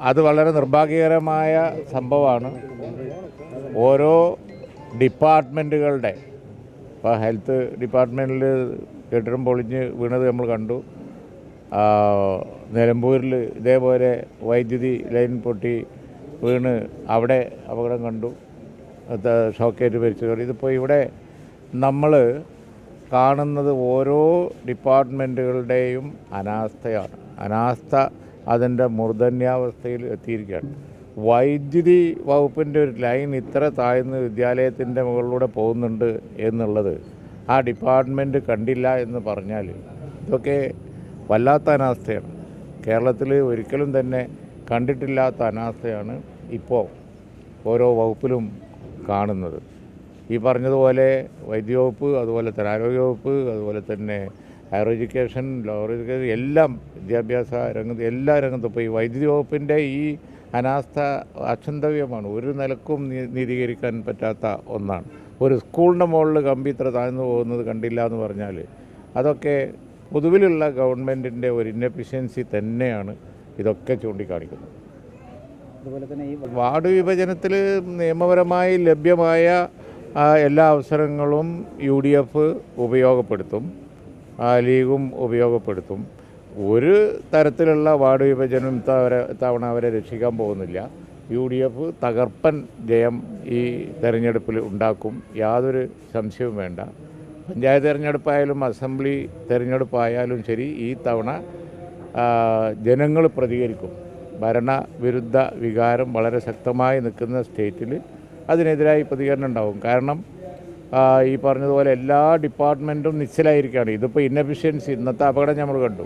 അത് വളരെ നിർഭാഗ്യകരമായ സംഭവമാണ്. ഓരോ ഡിപ്പാർട്ട്മെന്റുകളുടെ ഇപ്പോൾ ഹെൽത്ത് ഡിപ്പാർട്ട്മെന്റിൽ കെട്ടിടം പൊളിഞ്ഞ് വീണത് നമ്മൾ കണ്ടു. നിലമ്പൂരിൽ ഇതേപോലെ വൈദ്യുതി ലൈൻ പൊട്ടി വീണ് അവിടെ അപകടം കണ്ടു. ഷോക്കേറ്റ് ഷോക്കേറ്റ് മരിച്ചു. ഇതിപ്പോൾ ഇവിടെ നമ്മൾ കാണുന്നത് ഓരോ ഡിപ്പാർട്ട്മെന്റുകളുടെയും അനാസ്ഥയാണ്. അനാസ്ഥ അതിന്റെ മൂർധന്യാവസ്ഥയിൽ എത്തിയിരിക്കുകയാണ്. വൈദ്യുതി വകുപ്പിന്റെ ഒരു ലൈൻ ഇത്ര താഴ്ന്ന് വിദ്യാലയത്തിന്റെ മുകളിലൂടെ പോകുന്നുണ്ട് എന്നുള്ളത് ആ ഡിപ്പാർട്ട്മെന്റ് കണ്ടില്ല എന്ന് പറഞ്ഞാൽ ഇതൊക്കെ വല്ലാത്ത അനാസ്ഥയാണ്. കേരളത്തിൽ ഒരിക്കലും തന്നെ കണ്ടിട്ടില്ലാത്ത അനാസ്ഥയാണ് ഇപ്പോൾ ഓരോ വകുപ്പിലും കാണുന്നത്. ഈ പറഞ്ഞതുപോലെ വൈദ്യവകുപ്പ് അതുപോലെ തന്നെ ആരോഗ്യവകുപ്പ് അതുപോലെ തന്നെ ഹയർ എഡ്യൂക്കേഷൻ ലോവർ എഡ്യൂക്കേഷൻ എല്ലാം വിദ്യാഭ്യാസ രംഗത്ത് എല്ലാ രംഗത്തും ഇപ്പോൾ ഈ വൈദ്യുതി വകുപ്പിന്റെ ഈ അനാസ്ഥ അക്ഷന്തവ്യമാണ് ഒരു നിലക്കും നീതീകരിക്കാൻ പറ്റാത്ത ഒന്നാണ്. ഒരു സ്കൂളിന്റെ മുകളിൽ കമ്പി ഇത്ര താഴ്ന്നു പോകുന്നത് കണ്ടില്ല എന്ന് പറഞ്ഞാൽ അതൊക്കെ പൊതുവിലുള്ള ഗവൺമെന്റിന്റെ ഒരു ഇന്നഫിഷ്യൻസി തന്നെയാണ് ഇതൊക്കെ ചൂണ്ടിക്കാണിക്കുന്നത്. അതുപോലെ തന്നെ ഈ വാർഡ് വിഭജനത്തിൽ നിയമപരമായി ലഭ്യമായ എല്ലാ അവസരങ്ങളും യു ഡി എഫ് ഉപയോഗപ്പെടുത്തും. ലീഗും ഉപയോഗപ്പെടുത്തും. ഒരു തരത്തിലുള്ള വാർഡ് വിഭജനം തവണ അവരെ രക്ഷിക്കാൻ പോകുന്നില്ല. യു ഡി എഫ് തകർപ്പൻ ജയം ഈ തെരഞ്ഞെടുപ്പിൽ ഉണ്ടാക്കും. യാതൊരു സംശയവും വേണ്ട. പഞ്ചായത്ത് തിരഞ്ഞെടുപ്പായാലും അസംബ്ലി തിരഞ്ഞെടുപ്പായാലും ശരി ഈ തവണ ജനങ്ങൾ പ്രതികരിക്കും. ഭരണവിരുദ്ധ വികാരം വളരെ ശക്തമായി നിൽക്കുന്ന സ്റ്റേറ്റിൽ അതിനെതിരായി പ്രതികരണം ഉണ്ടാകും കാരണം ആ, ഈ പറഞ്ഞതുപോലെ എല്ലാ ഡിപ്പാർട്ട്മെന്റും നിശ്ചലായിരിക്കുകയാണ്. ഇതിപ്പോൾ ഇന്നഫിഷ്യൻസി ഇന്നത്തെ അപകടം നമ്മൾ കണ്ടു.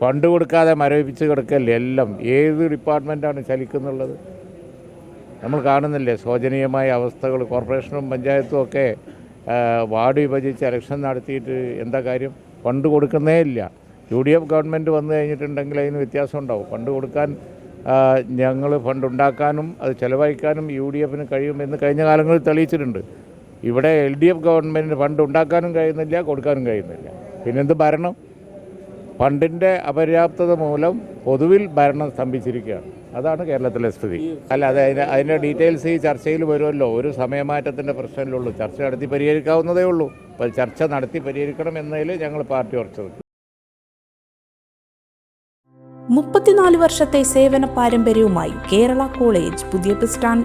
ഫണ്ട് കൊടുക്കാതെ മരവിപ്പിച്ച് കിടക്കല്ലേ എല്ലാം. ഏത് ഡിപ്പാർട്ട്മെന്റാണ് ചലിക്കുന്നുള്ളത്? നമ്മൾ കാണുന്നില്ലേ ശോചനീയമായ അവസ്ഥകൾ. കോർപ്പറേഷനും പഞ്ചായത്തും ഒക്കെ വാർഡ് വിഭജിച്ച് ഇലക്ഷൻ നടത്തിയിട്ട് എന്താ കാര്യം? ഫണ്ട് കൊടുക്കുന്നേ ഇല്ല. യു ഡി എഫ് ഗവൺമെന്റ് വന്നു കഴിഞ്ഞിട്ടുണ്ടെങ്കിൽ അതിന് വ്യത്യാസം ഉണ്ടാവും. ഫണ്ട് കൊടുക്കാൻ ഞങ്ങൾ ഫണ്ട് ഉണ്ടാക്കാനും അത് ചിലവഴിക്കാനും യു ഡി എഫിന് കഴിയുമെന്ന് കഴിഞ്ഞ കാലങ്ങളിൽ തെളിയിച്ചിട്ടുണ്ട്. ഇവിടെ എൽ ഡി എഫ് ഗവൺമെന്റിന് ഫണ്ട് ഉണ്ടാക്കാനും കഴിയുന്നില്ല കൊടുക്കാനും കഴിയുന്നില്ല. പിന്നെന്ത് ഭരണം? ഫണ്ടിന്റെ അപര്യാപ്തത മൂലം പൊതുവിൽ ഭരണം സ്തംഭിച്ചിരിക്കുകയാണ്. അതാണ് കേരളത്തിലെ സ്ഥിതി. അല്ല അത് അതിന്റെ അതിന്റെ ഡീറ്റെയിൽസ് ഈ ചർച്ചയിൽ വരുമല്ലോ. ഒരു സമയമാറ്റത്തിന്റെ പ്രശ്നമല്ലുള്ളൂ ചർച്ച നടത്തി പരിഹരിക്കാവുന്നതേ ഉള്ളൂ. അപ്പോൾ ചർച്ച നടത്തി പരിഹരിക്കണം എന്നതിൽ ഞങ്ങൾ പാർട്ടി ഉറച്ചു മുപ്പത്തിനാല് വർഷത്തെ സേവന പാരമ്പര്യവുമായി കേരള കോളേജ് പുതിയ bus stand